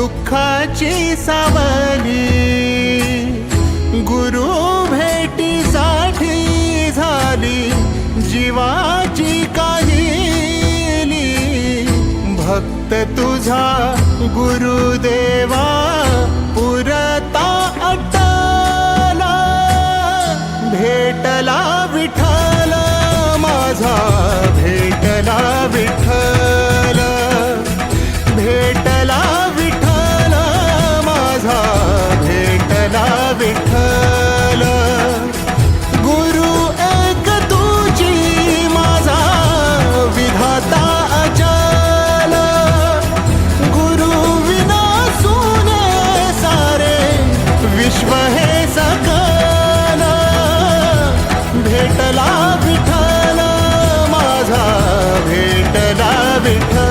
दुःखाची सावली. गुरु भेटीसाठी झाली जीवाची काली भक्त तुझा गुरुदेवा पुरता अटला. भेटला भेटला विठ्ठल. माझा भेटला विठ्ठल